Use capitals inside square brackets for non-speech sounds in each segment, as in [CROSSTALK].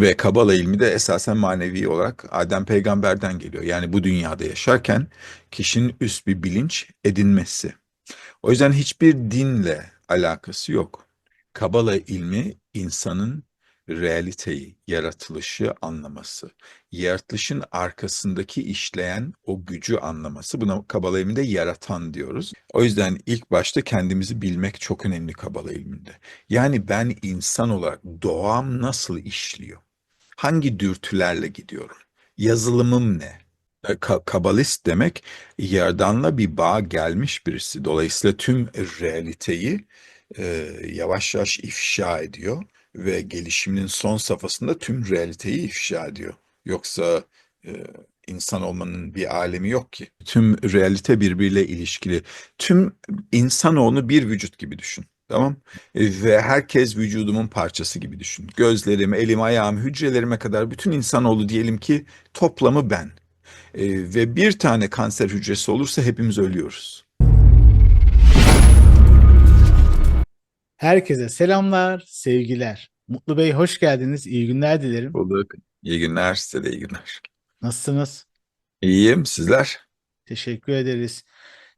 Ve Kabala ilmi de esasen manevi olarak Adem peygamberden geliyor. Yani bu dünyada yaşarken kişinin üst bir bilinç edinmesi. O yüzden hiçbir dinle alakası yok. Kabala ilmi insanın realiteyi, yaratılışı anlaması, yaratılışın arkasındaki işleyen o gücü anlaması. Buna Kabala ilminde yaratan diyoruz. O yüzden ilk başta kendimizi bilmek çok önemli Kabala ilminde. Yani ben insan olarak doğam nasıl işliyor? Hangi dürtülerle gidiyorum? Yazılımım ne? E, Ka- Kabalist demek yerdanla bir bağ gelmiş birisi. Dolayısıyla tüm realiteyi e, yavaş yavaş ifşa ediyor ve gelişiminin son safhasında tüm realiteyi ifşa ediyor. Yoksa e, insan olmanın bir alemi yok ki. Tüm realite birbiriyle ilişkili. Tüm insanoğlunu bir vücut gibi düşün. Tamam? E, Ve herkes vücudumun parçası gibi düşün. Gözlerim, elim, ayağım, hücrelerime kadar bütün insanoğlu diyelim ki toplamı ben. E, ve bir tane kanser hücresi olursa hepimiz ölüyoruz. Herkese selamlar, sevgiler. Mutlu Bey hoş geldiniz. İyi günler dilerim. Bulduk. İyi günler, size de iyi günler. Nasılsınız? İyiyim, sizler? Teşekkür ederiz.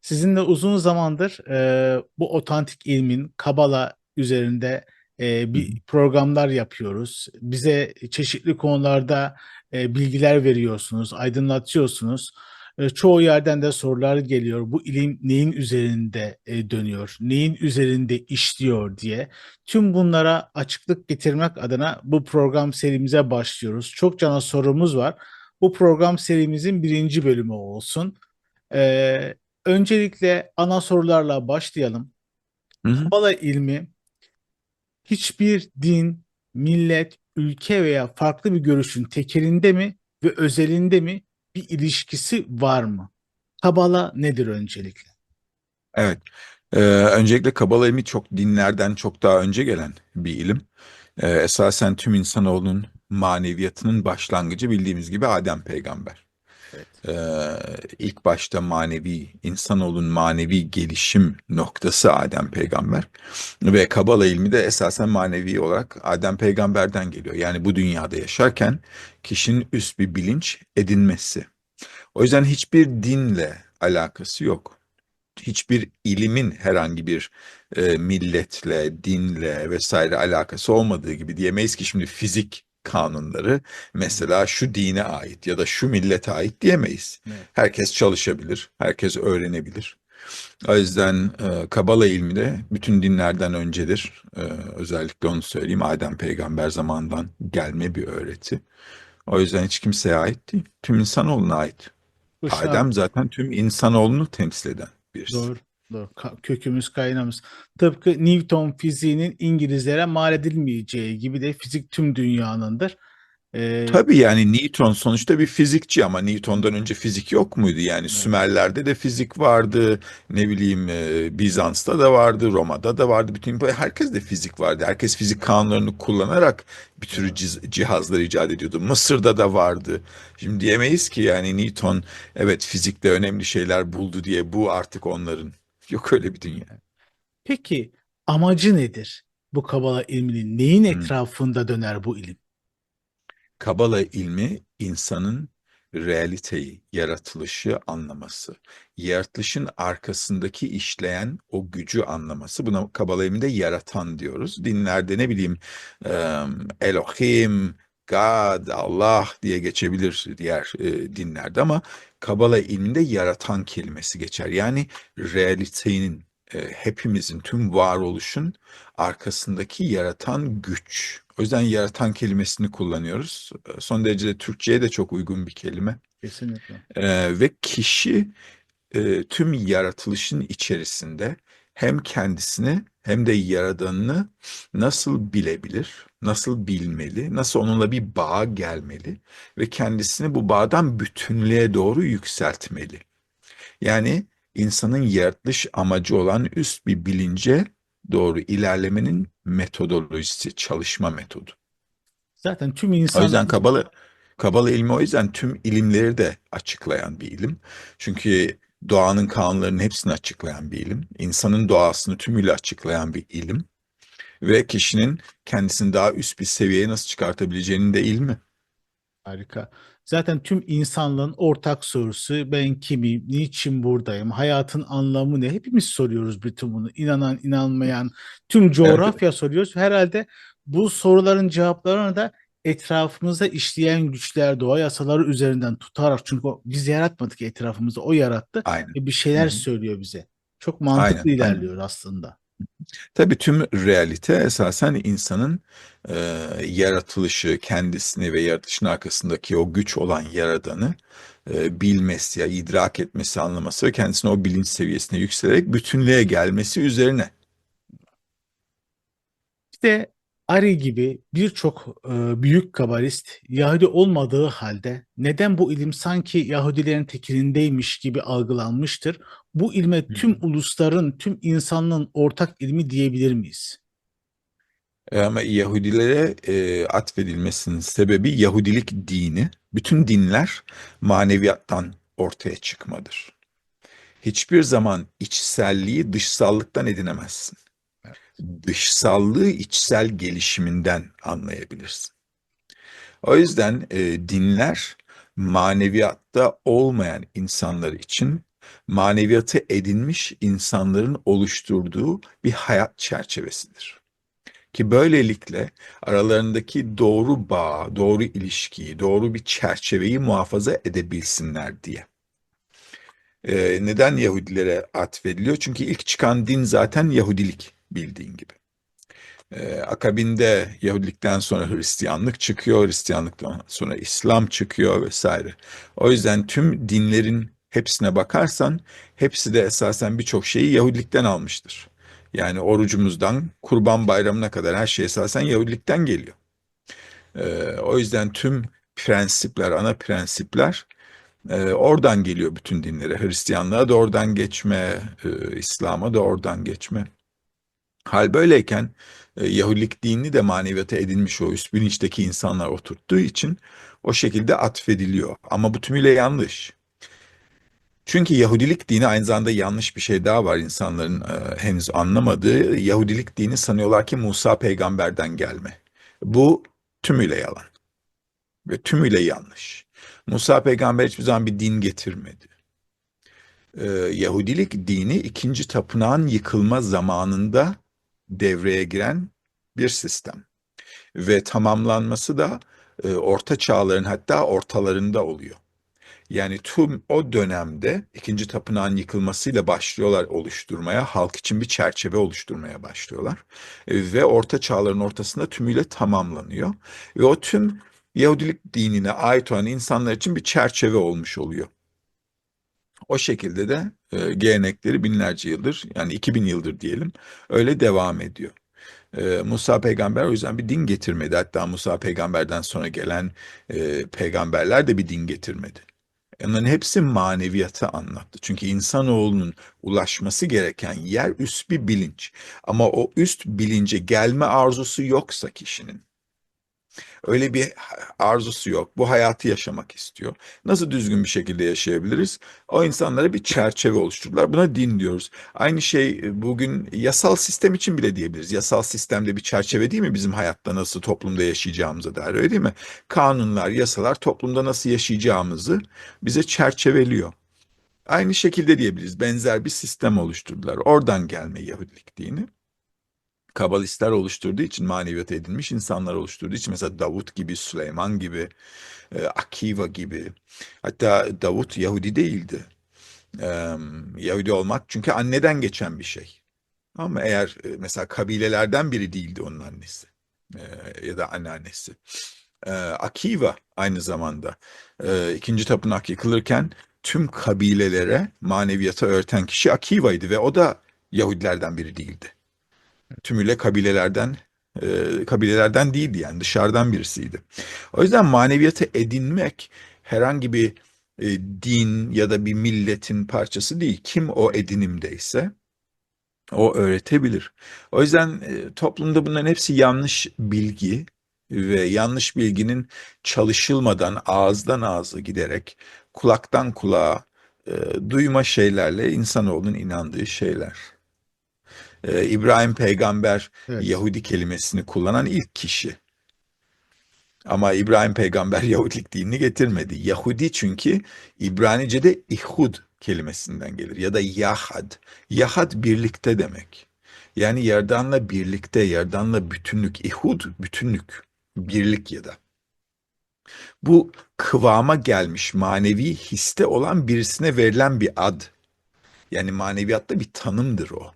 Sizinle uzun zamandır e, bu otantik ilmin Kabala üzerinde e, bir programlar yapıyoruz. Bize çeşitli konularda e, bilgiler veriyorsunuz, aydınlatıyorsunuz. E, çoğu yerden de sorular geliyor. Bu ilim neyin üzerinde e, dönüyor, neyin üzerinde işliyor diye. Tüm bunlara açıklık getirmek adına bu program serimize başlıyoruz. Çok cana sorumuz var. Bu program serimizin birinci bölümü olsun. Ee, öncelikle ana sorularla başlayalım. Hı hı. Kabala ilmi hiçbir din, millet, ülke veya farklı bir görüşün tekelinde mi ve özelinde mi bir ilişkisi var mı? Kabala nedir öncelikle? Evet. Ee, öncelikle Kabala ilmi çok dinlerden çok daha önce gelen bir ilim. Ee, esasen tüm insanoğlunun maneviyatının başlangıcı bildiğimiz gibi Adem peygamber. Evet. Ee, ilk başta manevi, insanoğlunun manevi gelişim noktası Adem peygamber. Ve Kabala ilmi de esasen manevi olarak Adem peygamberden geliyor. Yani bu dünyada yaşarken kişinin üst bir bilinç edinmesi. O yüzden hiçbir dinle alakası yok. Hiçbir ilimin herhangi bir e, milletle, dinle vesaire alakası olmadığı gibi diyemeyiz ki şimdi fizik kanunları mesela şu dine ait ya da şu millete ait diyemeyiz. Evet. Herkes çalışabilir, herkes öğrenebilir. O yüzden e, Kabala ilmi de bütün dinlerden öncedir. E, özellikle onu söyleyeyim Adem peygamber zamanından gelme bir öğreti. O yüzden hiç kimseye ait değil. Tüm insanoğluna ait. Bu şart- Adem zaten tüm insanoğlunu temsil eden birisi. Doğru. Doğru. Kökümüz kaynağımız. Tıpkı Newton fiziğinin İngilizlere mal edilmeyeceği gibi de fizik tüm dünyanındır. Ee, Tabii yani Newton sonuçta bir fizikçi ama Newton'dan önce fizik yok muydu? Yani Sümerler'de de fizik vardı, ne bileyim e, Bizans'ta da vardı, Roma'da da vardı. Bütün herkes de fizik vardı. Herkes fizik kanunlarını kullanarak bir ciz- cihazlar icat ediyordu. Mısır'da da vardı. Şimdi diyemeyiz ki yani Newton evet fizikte önemli şeyler buldu diye bu artık onların. [LAUGHS] Yok öyle bir dünya. Peki amacı nedir bu Kabala ilminin? Neyin Hmm. etrafında döner bu ilim? Kabala ilmi insanın realiteyi, yaratılışı anlaması, yaratılışın arkasındaki işleyen o gücü anlaması. Buna Kabala ilminde yaratan diyoruz. Dinlerde ne bileyim Elohim, God, Allah diye geçebilir diğer e, dinlerde ama Kabala ilminde yaratan kelimesi geçer. Yani realitenin, e, hepimizin, tüm varoluşun arkasındaki yaratan güç. O yüzden yaratan kelimesini kullanıyoruz. E, Son derece de Türkçe'ye de çok uygun bir kelime. Kesinlikle. Ee, ve kişi e, tüm yaratılışın içerisinde hem kendisini hem de yaradanını nasıl bilebilir, nasıl bilmeli, nasıl onunla bir bağ gelmeli ve kendisini bu bağdan bütünlüğe doğru yükseltmeli. Yani insanın yaratılış amacı olan üst bir bilince doğru ilerlemenin metodolojisi, çalışma metodu. Zaten tüm O insan yüzden Kabala, Kabala ilmi o yüzden tüm ilimleri de açıklayan bir ilim. Çünkü doğanın kanunlarının hepsini açıklayan bir ilim. İnsanın doğasını tümüyle açıklayan bir ilim. ve kişinin kendisini daha üst bir seviyeye nasıl çıkartabileceğinin de ilmi. Harika. Zaten tüm insanlığın ortak sorusu ben kimim, niçin buradayım, hayatın anlamı ne? Hepimiz soruyoruz bütün bunu. İnanan, inanmayan, tüm coğrafya soruyoruz. Herhalde bu soruların cevaplarını da etrafımızda işleyen güçler, doğa yasaları üzerinden tutarak çünkü o, biz yaratmadık etrafımızda, o yarattı Aynen. ve bir şeyler Hı hı. söylüyor bize. Çok mantıklı Aynen, aynen. ilerliyor aslında. Tabii tüm realite esasen insanın e, yaratılışı, kendisini ve yaratılışın arkasındaki o güç olan yaradanı e, bilmesi, ya idrak etmesi, anlaması ve kendisini o bilinç seviyesine yükselerek bütünlüğe gelmesi üzerine. İşte Ari gibi birçok e, büyük kabalist Yahudi olmadığı halde neden bu ilim sanki Yahudilerin tekelindeymiş gibi algılanmıştır? Bu ilme tüm ulusların, tüm insanlığın ortak ilmi diyebilir miyiz? E, Ama Yahudilere e, atfedilmesinin sebebi Yahudilik dini, bütün dinler maneviyattan ortaya çıkmadır. Hiçbir zaman içselliği dışsallıktan edinemezsin. Dışsallığı içsel gelişiminden anlayabilirsin. O yüzden e, dinler maneviyatta olmayan insanlar için maneviyatı edinmiş insanların oluşturduğu bir hayat çerçevesidir. Ki böylelikle aralarındaki doğru bağ, doğru ilişkiyi, doğru bir çerçeveyi muhafaza edebilsinler diye. Ee, neden Yahudilere atfediliyor? Çünkü ilk çıkan din zaten Yahudilik bildiğin gibi. Ee, akabinde Yahudilikten sonra Hristiyanlık çıkıyor, Hristiyanlıktan sonra İslam çıkıyor vesaire. O yüzden tüm dinlerin hepsine bakarsan hepsi de esasen birçok şeyi Yahudilikten almıştır. Yani orucumuzdan Kurban Bayramı'na kadar her şey esasen Yahudilikten geliyor. Ee, o yüzden tüm prensipler, ana prensipler e, oradan geliyor bütün dinlere. Hristiyanlığa da oradan geçme, e, İslam'a da oradan geçme. Hal böyleyken e, Yahudilik dinini de maneviyata edinmiş o üst bilinçteki insanlar oturttuğu için o şekilde atfediliyor. Ama bu tümüyle yanlış. Çünkü Yahudilik dini aynı zamanda yanlış bir şey daha var insanların e, henüz anlamadığı. Yahudilik dini sanıyorlar ki Musa peygamberden gelme. Bu tümüyle yalan ve tümüyle yanlış. Musa peygamber hiçbir zaman bir din getirmedi. Ee, Yahudilik dini ikinci tapınağın yıkılma zamanında devreye giren bir sistem. Ve tamamlanması da e, orta çağların hatta ortalarında oluyor. Yani tüm o dönemde ikinci tapınağın yıkılmasıyla başlıyorlar oluşturmaya, halk için bir çerçeve oluşturmaya başlıyorlar. E, ve orta çağların ortasında tümüyle tamamlanıyor. Ve o tüm Yahudilik dinine ait olan insanlar için bir çerçeve olmuş oluyor. O şekilde de e, gelenekleri binlerce yıldır yani 2000 yıldır diyelim öyle devam ediyor. E, Musa peygamber o yüzden bir din getirmedi. Hatta Musa peygamberden sonra gelen e, peygamberler de bir din getirmedi. Onların hepsi maneviyatı anlattı. Çünkü insanoğlunun ulaşması gereken yer üst bir bilinç. Ama o üst bilince gelme arzusu yoksa kişinin, öyle bir arzusu yok. Bu hayatı yaşamak istiyor. Nasıl düzgün bir şekilde yaşayabiliriz? O insanlara bir çerçeve oluşturdular. Buna din diyoruz. Aynı şey e, bugün yasal sistem için bile diyebiliriz. Yasal sistemde bir çerçeve değil mi bizim hayatta nasıl toplumda yaşayacağımıza dair öyle değil mi? Kanunlar, yasalar toplumda nasıl yaşayacağımızı bize çerçeveliyor. Aynı şekilde diyebiliriz. Benzer bir sistem oluşturdular. Oradan gelme Yahudilik dini. Kabalistler oluşturduğu için maneviyat edinmiş insanlar oluşturduğu için mesela Davut gibi, Süleyman gibi, e, Akiva gibi. Hatta Davut Yahudi değildi. E, Yahudi olmak çünkü anneden geçen bir şey. Ama eğer e, mesela kabilelerden biri değildi onun annesi e, ya da anneannesi. E, Akiva aynı zamanda e, ikinci tapınak yıkılırken tüm kabilelere maneviyata öğreten kişi Akiva'ydı ve o da Yahudilerden biri değildi tümüyle kabilelerden e, kabilelerden değildi yani dışarıdan birisiydi. O yüzden maneviyatı edinmek herhangi bir e, din ya da bir milletin parçası değil. Kim o edinimdeyse o öğretebilir. O yüzden e, toplumda bunların hepsi yanlış bilgi ve yanlış bilginin çalışılmadan ağızdan ağza giderek kulaktan kulağa e, duyma şeylerle insanoğlunun inandığı şeyler. Ee, İbrahim peygamber Evet. Yahudi kelimesini kullanan ilk kişi. Ama İbrahim peygamber [LAUGHS] Yahudilik dinini getirmedi. Yahudi çünkü İbranice'de ihud kelimesinden gelir ya da yahad. Yahad birlikte demek. Yani yerdanla birlikte, yerdanla bütünlük. İhud bütünlük, birlik ya da. Bu kıvama gelmiş manevi histe olan birisine verilen bir ad. Yani maneviyatta bir tanımdır o.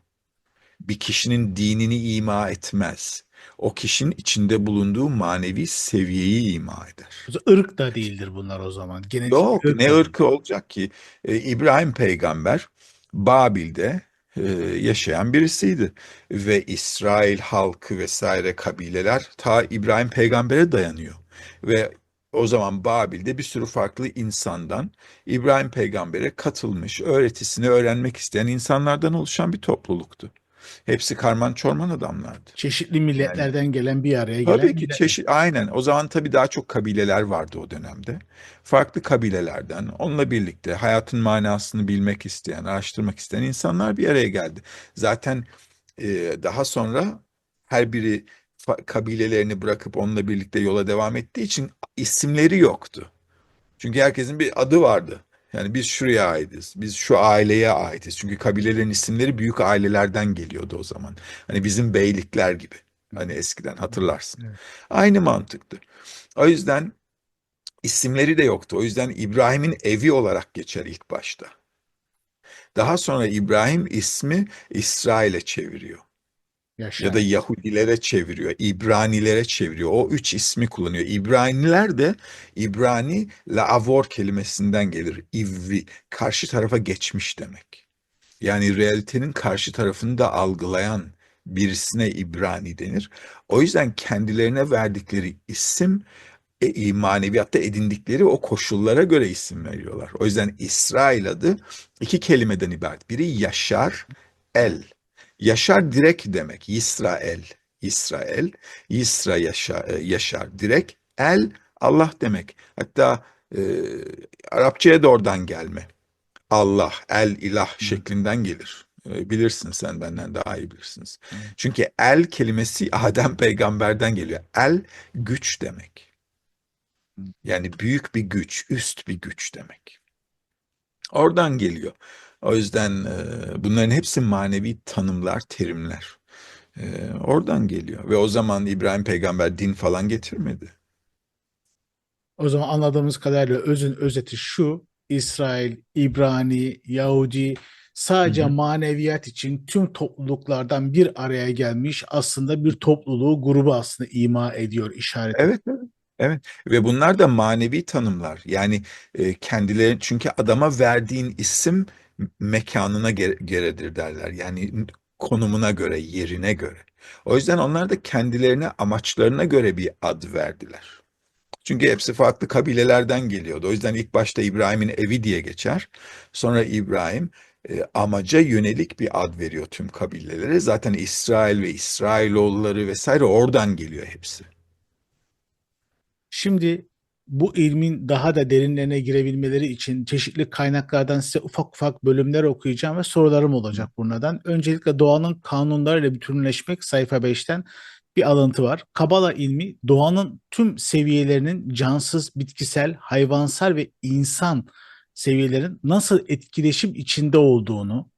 Bir kişinin dinini ima etmez. O kişinin içinde bulunduğu manevi seviyeyi ima eder. Irk da değildir bunlar o zaman. Genetik Yok ırk ne ırkı olacak ki? Ee, İbrahim peygamber Babil'de e, yaşayan birisiydi. Ve İsrail halkı vesaire kabileler ta İbrahim peygambere dayanıyor. Ve o zaman Babil'de bir sürü farklı insandan İbrahim peygambere katılmış, öğretisini öğrenmek isteyen insanlardan oluşan bir topluluktu. Hepsi karman çorman adamlardı. Çeşitli milletlerden gelen bir araya gelen Tabii ki millet- çeşit aynen. O zaman tabii daha çok kabileler vardı o dönemde. Farklı kabilelerden onunla birlikte hayatın manasını bilmek isteyen, araştırmak isteyen insanlar bir araya geldi. Zaten e, daha sonra her biri kabilelerini bırakıp onunla birlikte yola devam ettiği için isimleri yoktu. Çünkü herkesin bir adı vardı. Yani biz şuraya aitiz, biz şu aileye aitiz. Çünkü kabilelerin isimleri büyük ailelerden geliyordu o zaman. Hani bizim beylikler gibi. Hani eskiden hatırlarsın. Evet. Aynı mantıktı. O yüzden isimleri de yoktu. O yüzden İbrahim'in evi olarak geçer ilk başta. Daha sonra İbrahim ismi İsrail'e çeviriyor. Yaşayan. Ya da Yahudilere çeviriyor, İbranilere çeviriyor. O üç ismi kullanıyor. İbraniler de İbrani laavor kelimesinden gelir. İvvi, karşı tarafa geçmiş demek. Yani realitenin karşı tarafını da algılayan birisine İbrani denir. O yüzden kendilerine verdikleri isim e, maneviyatta edindikleri o koşullara göre isim veriyorlar. O yüzden İsrail adı iki kelimeden ibaret. Biri Yaşar, El. Yaşar direk demek. İsrail. İsrail. İsra yaşa, e, yaşar direk. El Allah demek. Hatta e, Arapçaya da oradan gelme. Allah, el, ilah şeklinden gelir. E, bilirsin sen benden daha iyi bilirsiniz. Çünkü el kelimesi [LAUGHS] Adem peygamberden geliyor. El güç demek. Yani büyük bir güç, üst bir güç demek. Oradan geliyor. O yüzden e, bunların hepsi manevi tanımlar, terimler. E, oradan geliyor. Ve o zaman İbrahim peygamber din falan getirmedi. O zaman anladığımız kadarıyla özün özeti şu. İsrail, İbrani, Yahudi sadece Hı hı. maneviyat için tüm topluluklardan bir araya gelmiş aslında bir topluluğu, grubu aslında ima ediyor, işaret Evet, evet. Evet ve bunlar da manevi tanımlar. Yani e, kendileri çünkü adama verdiğin isim mekanına ge- göredir derler. Yani konumuna göre, yerine göre. O yüzden onlar da kendilerine amaçlarına göre bir ad verdiler. Çünkü hepsi farklı kabilelerden geliyordu. O yüzden ilk başta İbrahim'in evi diye geçer. Sonra İbrahim e, amaca yönelik bir ad veriyor tüm kabilelere. Zaten İsrail ve İsrailoğulları vesaire oradan geliyor hepsi. Şimdi bu ilmin daha da derinlerine girebilmeleri için çeşitli kaynaklardan size ufak ufak bölümler okuyacağım ve sorularım olacak bunlardan. Öncelikle doğanın kanunlarıyla bütünleşmek sayfa 5'ten bir alıntı var. Kabala ilmi doğanın tüm seviyelerinin cansız, bitkisel, hayvansal ve insan seviyelerin nasıl etkileşim içinde olduğunu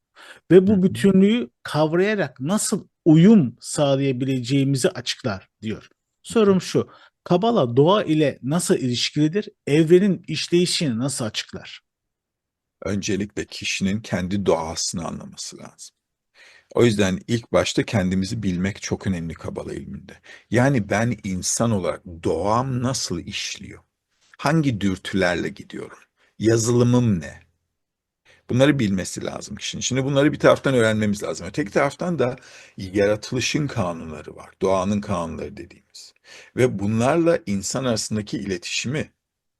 ve bu bütünlüğü kavrayarak nasıl uyum sağlayabileceğimizi açıklar diyor. Sorum şu. Kabala doğa ile nasıl ilişkilidir? Evrenin işleyişini nasıl açıklar? Öncelikle kişinin kendi doğasını anlaması lazım. O yüzden ilk başta kendimizi bilmek çok önemli Kabala ilminde. Yani ben insan olarak doğam nasıl işliyor? Hangi dürtülerle gidiyorum? Yazılımım ne? Bunları bilmesi lazım kişinin. Şimdi bunları bir taraftan öğrenmemiz lazım. Öteki taraftan da yaratılışın kanunları var. Doğanın kanunları dediğimiz. Ve bunlarla insan arasındaki iletişimi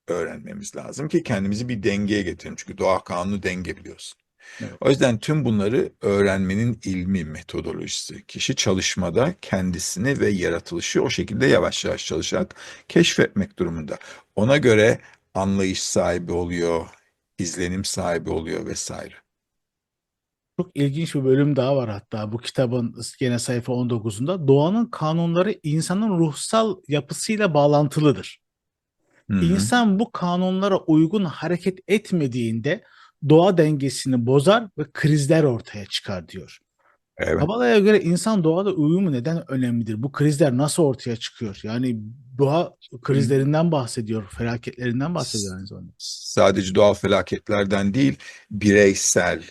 öğrenmemiz lazım ki kendimizi bir dengeye getirelim. Çünkü doğa kanunu denge biliyorsun. Evet. O yüzden tüm bunları öğrenmenin ilmi, metodolojisi. Kişi çalışmada kendisini ve yaratılışı o şekilde yavaş yavaş çalışarak keşfetmek durumunda. Ona göre anlayış sahibi oluyor, izlenim sahibi oluyor vesaire. Çok ilginç bir bölüm daha var hatta bu kitabın gene sayfa 19'unda. Doğanın kanunları insanın ruhsal yapısıyla bağlantılıdır. Hı hı. İnsan bu kanunlara uygun hareket etmediğinde doğa dengesini bozar ve krizler ortaya çıkar diyor. Evet. Kabala'ya göre insan doğada uyumu neden önemlidir? Bu krizler nasıl ortaya çıkıyor? Yani doğa krizlerinden bahsediyor, felaketlerinden bahsediyor aynı zamanda. Sadece doğal felaketlerden değil, bireysel,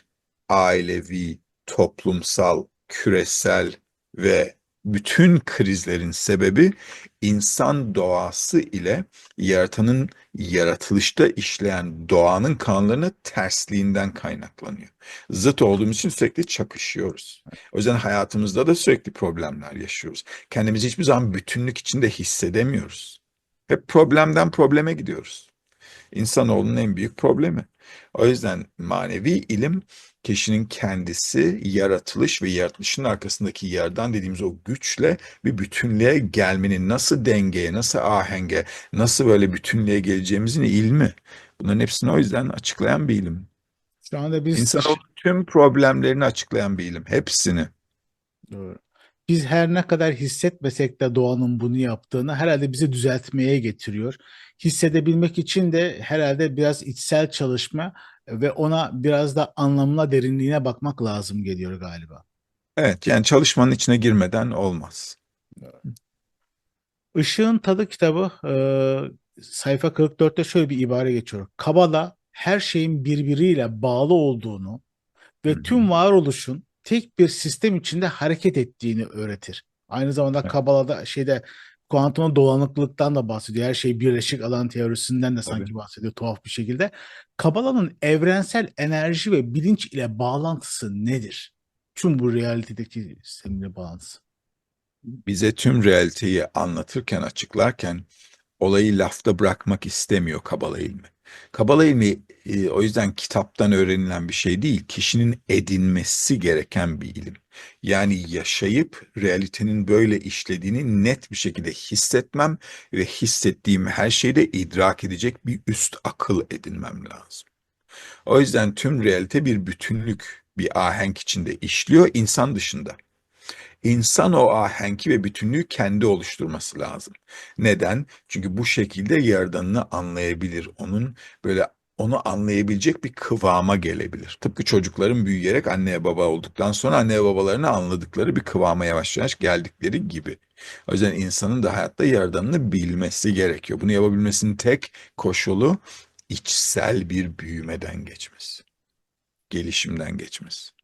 ailevi, toplumsal, küresel ve bütün krizlerin sebebi insan doğası ile yaratanın yaratılışta işleyen doğanın kanunlarına tersliğinden kaynaklanıyor. Zıt olduğumuz için sürekli çakışıyoruz. O yüzden hayatımızda da sürekli problemler yaşıyoruz. Kendimizi hiçbir zaman bütünlük içinde hissedemiyoruz. Hep problemden probleme gidiyoruz. İnsanoğlunun en büyük problemi. O yüzden manevi ilim kişinin kendisi yaratılış ve yaratılışın arkasındaki yerden dediğimiz o güçle bir bütünlüğe gelmenin nasıl dengeye, nasıl ahenge, nasıl böyle bütünlüğe geleceğimizin ilmi. Bunların hepsini o yüzden açıklayan bir ilim. Şu anda biz İnsanoğlunun tüm problemlerini açıklayan bir ilim. Hepsini. Doğru. Biz her ne kadar hissetmesek de doğanın bunu yaptığını herhalde bizi düzeltmeye getiriyor. Hissedebilmek için de herhalde biraz içsel çalışma ve ona biraz da anlamına, derinliğine bakmak lazım geliyor galiba. Evet yani çalışmanın içine girmeden olmaz. Işığın Tadı kitabı e, sayfa 44'te şöyle bir ibare geçiyor. Kabala her şeyin birbiriyle bağlı olduğunu ve tüm varoluşun tek bir sistem içinde hareket ettiğini öğretir. Aynı zamanda Evet. Kabala'da şeyde kuantum dolanıklılıktan da bahsediyor. Her şey birleşik alan teorisinden de Tabii. sanki bahsediyor tuhaf bir şekilde. Kabala'nın evrensel enerji ve bilinç ile bağlantısı nedir? Tüm bu realitedeki sistemle bağlantısı. bize tüm realiteyi anlatırken, açıklarken olayı lafta bırakmak istemiyor Kabala ilmi. Kabala ilmi e, o yüzden kitaptan öğrenilen bir şey değil, kişinin edinmesi gereken bir ilim. Yani yaşayıp realitenin böyle işlediğini net bir şekilde hissetmem ve hissettiğim her şeyde idrak edecek bir üst akıl edinmem lazım. O yüzden tüm realite bir bütünlük, bir ahenk içinde işliyor insan dışında. İnsan o ahenki ve bütünlüğü kendi oluşturması lazım. Neden? Çünkü bu şekilde yaradanını anlayabilir. Onun böyle onu anlayabilecek bir kıvama gelebilir. Tıpkı çocukların büyüyerek anne baba olduktan sonra anne babalarını anladıkları bir kıvama yavaş yavaş geldikleri gibi. O yüzden insanın da hayatta yaradanını bilmesi gerekiyor. Bunu yapabilmesinin tek koşulu içsel bir büyümeden geçmesi. Gelişimden geçmesi.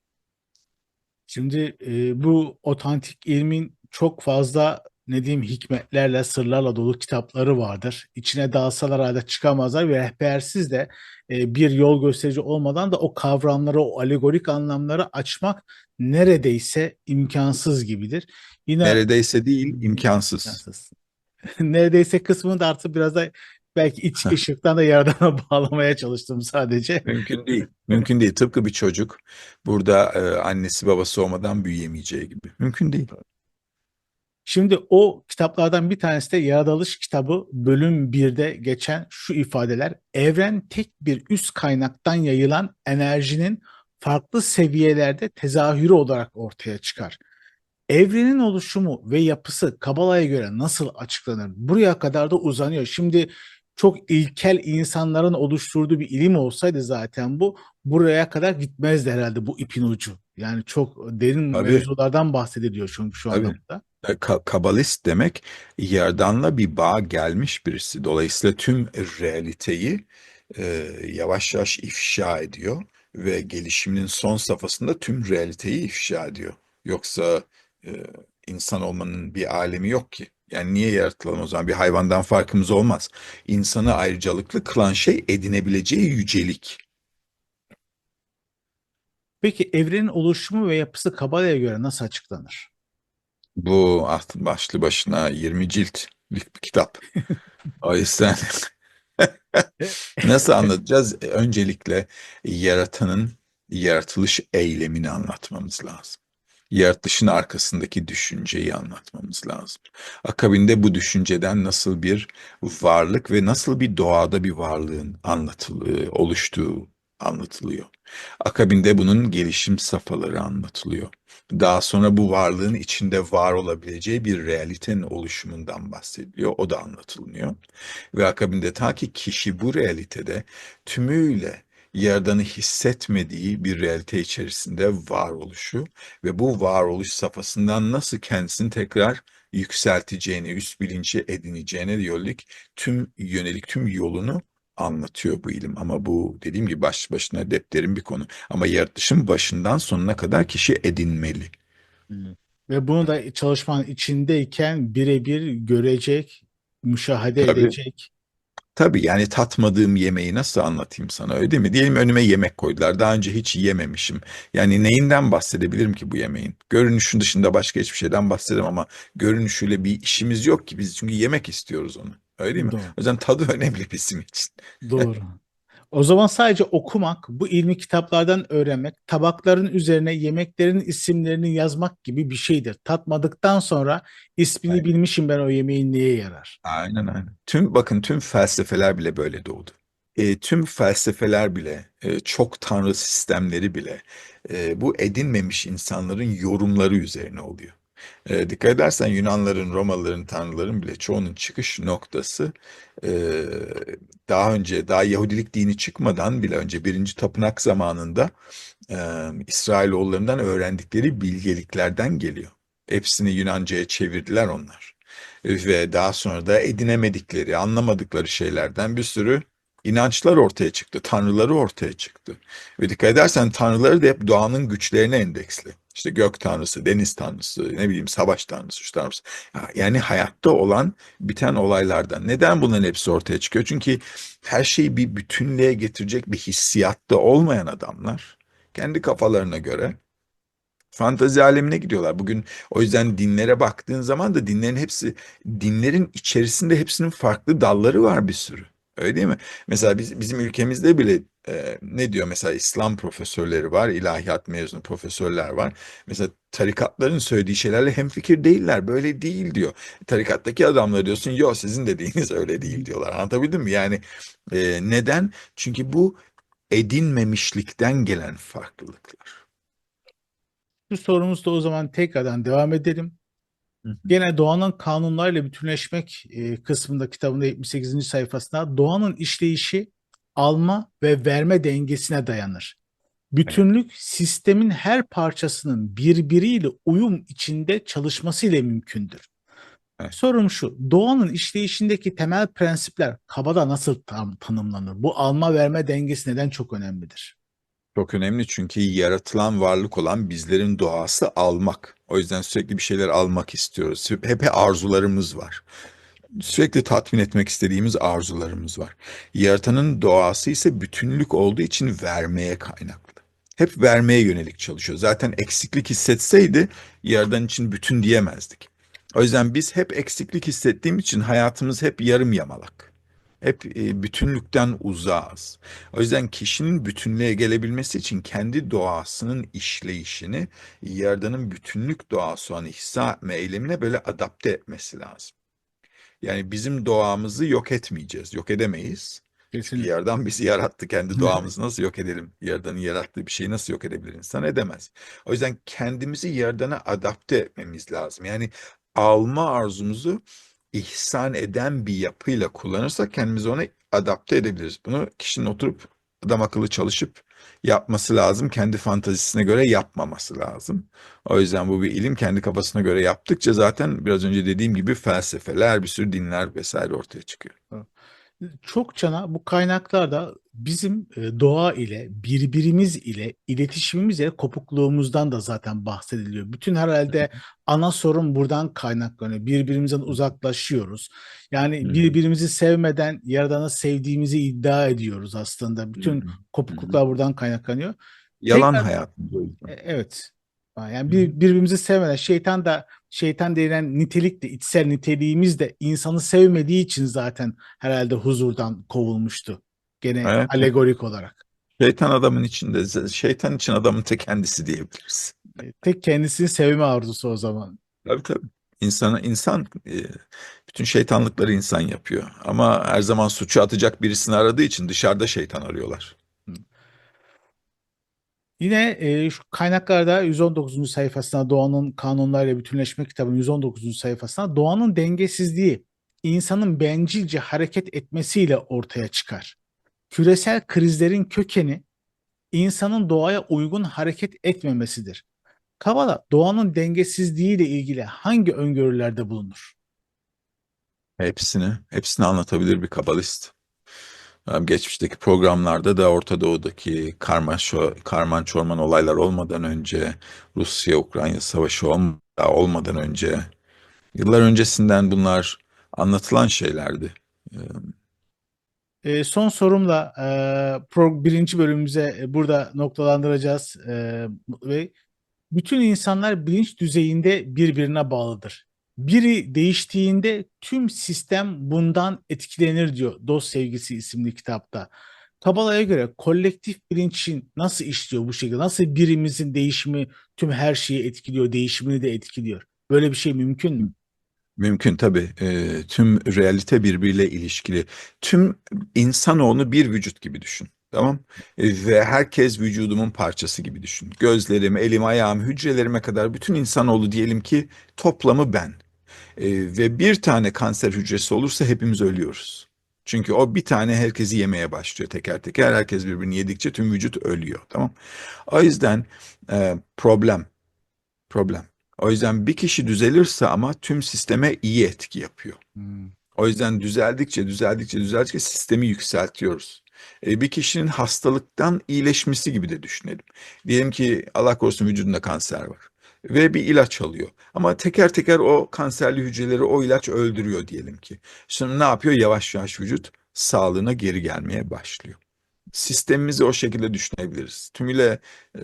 Şimdi e, bu otantik ilmin çok fazla ne diyeyim hikmetlerle, sırlarla dolu kitapları vardır. İçine dalsalar halde çıkamazlar ve rehbersiz de e, bir yol gösterici olmadan da o kavramları, o alegorik anlamları açmak neredeyse imkansız gibidir. Yine Neredeyse değil, imkansız. imkansız. [LAUGHS] Neredeyse kısmını da artık biraz da belki iç ışıktan da yaradana [LAUGHS] bağlamaya çalıştım sadece. Mümkün değil. Mümkün değil. Tıpkı bir çocuk burada e, annesi babası olmadan büyüyemeyeceği gibi. Mümkün değil. Şimdi o kitaplardan bir tanesi de Yaratılış kitabı bölüm 1'de geçen şu ifadeler. Evren tek bir üst kaynaktan yayılan enerjinin farklı seviyelerde tezahürü olarak ortaya çıkar. Evrenin oluşumu ve yapısı Kabala'ya göre nasıl açıklanır? Buraya kadar da uzanıyor. Şimdi çok ilkel insanların oluşturduğu bir ilim olsaydı zaten bu buraya kadar gitmezdi herhalde bu ipin ucu. Yani çok derin Tabii. mevzulardan bahsediliyor çünkü şu Tabii. anda burada. E, ka- Kabalist demek yerdanla bir bağ gelmiş birisi. Dolayısıyla tüm realiteyi e, yavaş yavaş ifşa ediyor ve gelişiminin son safhasında tüm realiteyi ifşa ediyor. Yoksa e, insan olmanın bir alemi yok ki. Yani niye yaratılalım o zaman? Bir hayvandan farkımız olmaz. İnsanı ayrıcalıklı kılan şey edinebileceği yücelik. Peki evrenin oluşumu ve yapısı Kabala'ya göre nasıl açıklanır? Bu alt- başlı başına 20 ciltlik bir kitap. [LAUGHS] O yüzden [LAUGHS] nasıl anlatacağız? Öncelikle yaratanın yaratılış eylemini anlatmamız lazım. Yaratılışın arkasındaki düşünceyi anlatmamız lazım. Akabinde bu düşünceden nasıl bir varlık ve nasıl bir doğada bir varlığın anlatıldığı, oluştuğu anlatılıyor. Akabinde bunun gelişim safhaları anlatılıyor. Daha sonra bu varlığın içinde var olabileceği bir realitenin oluşumundan bahsediliyor. O da anlatılmıyor. Ve akabinde ta ki kişi bu realitede tümüyle yaradanı hissetmediği bir realite içerisinde varoluşu ve bu varoluş safhasından nasıl kendisini tekrar yükselteceğini, üst bilinci edineceğine yönelik tüm yönelik tüm yolunu anlatıyor bu ilim. Ama bu dediğim gibi baş başına depterin bir konu. Ama yaratılışın başından sonuna kadar kişi edinmeli. Ve bunu da çalışmanın içindeyken birebir görecek, müşahede Tabii. edecek. Tabii yani tatmadığım yemeği nasıl anlatayım sana öyle değil mi? Diyelim önüme yemek koydular. Daha önce hiç yememişim. Yani neyinden bahsedebilirim ki bu yemeğin? Görünüşün dışında başka hiçbir şeyden bahsedemem ama görünüşüyle bir işimiz yok ki biz çünkü yemek istiyoruz onu. Öyle değil mi? Doğru. O yüzden tadı [LAUGHS] önemli bizim için. Doğru. O zaman sadece okumak, bu ilmi kitaplardan öğrenmek, tabakların üzerine yemeklerin isimlerini yazmak gibi bir şeydir. Tatmadıktan sonra ismini Aynen. bilmişim ben o yemeğin neye yarar. Aynen aynen. Tüm bakın tüm felsefeler bile böyle doğdu. E, tüm felsefeler bile, e, çok tanrı sistemleri bile e, bu edinmemiş insanların yorumları üzerine oluyor. E, dikkat edersen Yunanların, Romalıların, tanrıların bile çoğunun çıkış noktası e, daha önce, daha Yahudilik dini çıkmadan bile önce birinci tapınak zamanında e, İsrailoğullarından öğrendikleri bilgeliklerden geliyor. Hepsini Yunanca'ya çevirdiler onlar ve daha sonra da edinemedikleri, anlamadıkları şeylerden bir sürü inançlar ortaya çıktı. Tanrıları ortaya çıktı. Ve dikkat edersen tanrıları da hep doğanın güçlerine endeksli. İşte gök tanrısı, deniz tanrısı, ne bileyim savaş tanrısı, şu tanrısı. Yani hayatta olan biten olaylardan. Neden bunların hepsi ortaya çıkıyor? Çünkü her şeyi bir bütünlüğe getirecek bir hissiyatta olmayan adamlar kendi kafalarına göre Fantezi alemine gidiyorlar. Bugün o yüzden dinlere baktığın zaman da dinlerin hepsi, dinlerin içerisinde hepsinin farklı dalları var bir sürü. Öyle değil mi? Mesela biz, bizim ülkemizde bile e, ne diyor mesela İslam profesörleri var, ilahiyat mezunu profesörler var. Mesela tarikatların söylediği şeylerle hemfikir değiller. Böyle değil diyor. Tarikattaki adamlar diyorsun, yok sizin dediğiniz [LAUGHS] öyle değil diyorlar. Anlatabildim mi? Yani e, neden? Çünkü bu edinmemişlikten gelen farklılıklar. Bu sorumuzda o zaman tekrardan devam edelim. Gene doğanın kanunlarıyla bütünleşmek e, kısmında kitabında 78. sayfasında doğanın işleyişi alma ve verme dengesine dayanır. Bütünlük sistemin her parçasının birbiriyle uyum içinde çalışması ile mümkündür. Evet. Sorum şu, doğanın işleyişindeki temel prensipler kabada nasıl tam tanımlanır? Bu alma verme dengesi neden çok önemlidir? Çok önemli çünkü yaratılan varlık olan bizlerin doğası almak. O yüzden sürekli bir şeyler almak istiyoruz. Hep arzularımız var. Sürekli tatmin etmek istediğimiz arzularımız var. Yaratanın doğası ise bütünlük olduğu için vermeye kaynaklı. Hep vermeye yönelik çalışıyor. Zaten eksiklik hissetseydi yaradan için bütün diyemezdik. O yüzden biz hep eksiklik hissettiğim için hayatımız hep yarım yamalak. Hep e, bütünlükten uzağız. O yüzden kişinin bütünlüğe gelebilmesi için kendi doğasının işleyişini Yaradan'ın bütünlük doğası olan ihsa eylemine böyle adapte etmesi lazım. Yani bizim doğamızı yok etmeyeceğiz, yok edemeyiz. Çünkü Kesinlikle. Yaradan bizi yarattı. Kendi doğamızı nasıl yok edelim? Yaradan'ın yarattığı bir şeyi nasıl yok edebilir insan? Edemez. O yüzden kendimizi Yaradan'a adapte etmemiz lazım. Yani alma arzumuzu ihsan eden bir yapıyla kullanırsak kendimizi ona adapte edebiliriz. Bunu kişinin oturup adam akıllı çalışıp yapması lazım. Kendi fantazisine göre yapmaması lazım. O yüzden bu bir ilim kendi kafasına göre yaptıkça zaten biraz önce dediğim gibi felsefeler, bir sürü dinler vesaire ortaya çıkıyor. Çokçana bu kaynaklarda bizim e, doğa ile, birbirimiz ile, iletişimimiz ile kopukluğumuzdan da zaten bahsediliyor. Bütün herhalde ana sorun buradan kaynaklanıyor. Birbirimizden uzaklaşıyoruz. Yani Hı. birbirimizi sevmeden Yaradan'ı sevdiğimizi iddia ediyoruz aslında. Bütün hı. kopukluklar buradan kaynaklanıyor. Yalan Tekrar- yüzden. E, Evet. Yani bir, birbirimizi sevmeden şeytan da şeytan denilen nitelik de içsel niteliğimiz de insanı sevmediği için zaten herhalde huzurdan kovulmuştu. Gene Evet. alegorik olarak. Şeytan adamın içinde, şeytan için adamın tek kendisi diyebiliriz. E, Tek kendisini sevme arzusu o zaman. Tabii tabii. İnsana, insan, e, bütün şeytanlıkları insan yapıyor. Ama her zaman suçu atacak birisini aradığı için dışarıda şeytan arıyorlar. Yine e, şu kaynaklarda 119. sayfasına Doğanın Kanunlarıyla Bütünleşme kitabının 119. sayfasına doğanın dengesizliği insanın bencilce hareket etmesiyle ortaya çıkar. Küresel krizlerin kökeni insanın doğaya uygun hareket etmemesidir. Kabala doğanın dengesizliğiyle ilgili hangi öngörülerde bulunur? Hepsini, hepsini anlatabilir bir kabalist. Yani Geçmişteki programlarda da Orta Doğu'daki karman, karman çorman olaylar olmadan önce, Rusya-Ukrayna savaşı olm- olmadan önce, yıllar öncesinden bunlar anlatılan şeylerdi. Ee, E, son sorumla e, pro, birinci bölümümüze e, burada noktalandıracağız. E, Bey. Bütün insanlar bilinç düzeyinde birbirine bağlıdır. Biri değiştiğinde tüm sistem bundan etkilenir diyor Dost Sevgisi isimli kitapta. Kabala'ya göre kolektif bilinçin nasıl işliyor bu şekilde? Nasıl birimizin değişimi tüm her şeyi etkiliyor, değişimini de etkiliyor? Böyle bir şey mümkün mü? Mümkün tabii. Ee, tüm realite birbiriyle ilişkili. Tüm insanoğlu bir vücut gibi düşün. Tamam? Ee, ve herkes vücudumun parçası gibi düşün. Gözlerim, elim, ayağım, hücrelerime kadar bütün insanoğlu diyelim ki toplamı ben. Ee, ve bir tane kanser hücresi olursa hepimiz ölüyoruz. Çünkü o bir tane herkesi yemeye başlıyor teker teker. Herkes birbirini yedikçe tüm vücut ölüyor. Tamam? O yüzden e, problem, problem. O yüzden bir kişi düzelirse ama tüm sisteme iyi etki yapıyor. Hmm. O yüzden düzeldikçe, düzeldikçe, düzeldikçe sistemi yükseltiyoruz. E, bir kişinin hastalıktan iyileşmesi gibi de düşünelim. Diyelim ki Allah korusun vücudunda kanser var ve bir ilaç alıyor. Ama teker teker o kanserli hücreleri o ilaç öldürüyor diyelim ki. Şimdi ne yapıyor? Yavaş yavaş vücut sağlığına geri gelmeye başlıyor. Sistemimizi o şekilde düşünebiliriz. Tümüyle e,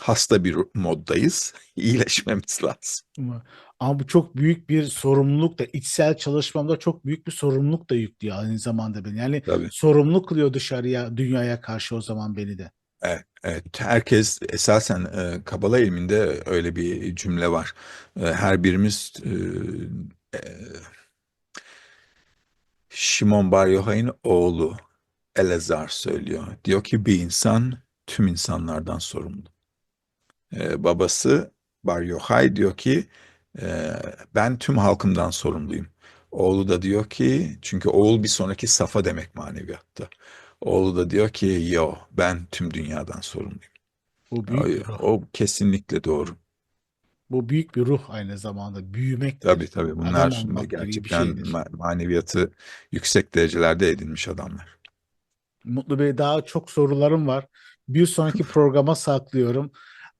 hasta bir moddayız. [LAUGHS] İyileşmemiz lazım. Ama, bu çok büyük bir sorumluluk da içsel çalışmamda çok büyük bir sorumluluk da yüklüyor aynı zamanda beni. Yani Tabii. sorumlu kılıyor dışarıya, dünyaya karşı o zaman beni de. Evet, evet. Herkes esasen e, Kabala ilminde öyle bir cümle var. E, her birimiz e, e, Şimon Bar Yochai'nin oğlu Elazar söylüyor. Diyor ki bir insan tüm insanlardan sorumlu. E, babası Bar Yochai diyor ki e, ben tüm halkımdan sorumluyum. Oğlu da diyor ki çünkü oğul bir sonraki safa demek maneviyatta. Oğlu da diyor ki yo ben tüm dünyadan sorumluyum. Bu büyük bir ruh. O kesinlikle doğru. Bu büyük bir ruh aynı zamanda. Büyümektir. Tabii tabii bunlar bir gerçekten ma- maneviyatı yüksek derecelerde edinmiş adamlar. Mutlu Bey daha çok sorularım var. Bir sonraki programa saklıyorum.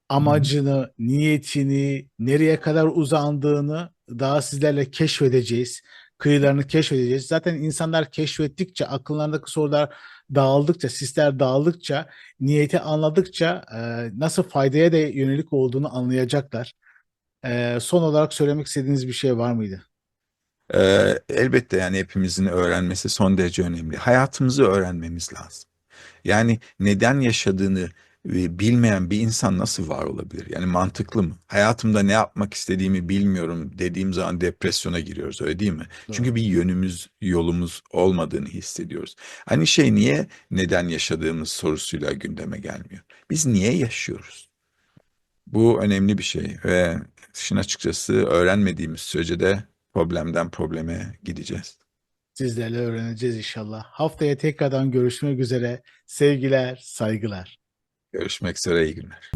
Amacını, niyetini, nereye kadar uzandığını daha sizlerle keşfedeceğiz. Kıyılarını keşfedeceğiz. Zaten insanlar keşfettikçe, akıllarındaki sorular dağıldıkça, sisler dağıldıkça, niyeti anladıkça e, nasıl faydaya da yönelik olduğunu anlayacaklar. E, son olarak söylemek istediğiniz bir şey var mıydı? Ee, elbette yani hepimizin öğrenmesi son derece önemli. Hayatımızı öğrenmemiz lazım. Yani neden yaşadığını bilmeyen bir insan nasıl var olabilir? Yani mantıklı mı? Hayatımda ne yapmak istediğimi bilmiyorum dediğim zaman depresyona giriyoruz öyle değil mi? Çünkü bir yönümüz, yolumuz olmadığını hissediyoruz. Aynı şey niye neden yaşadığımız sorusuyla gündeme gelmiyor? Biz niye yaşıyoruz? Bu önemli bir şey ve işin açıkçası öğrenmediğimiz sürece de problemden probleme gideceğiz. Sizlerle öğreneceğiz inşallah. Haftaya tekrardan görüşmek üzere. Sevgiler, saygılar. Görüşmek üzere iyi günler.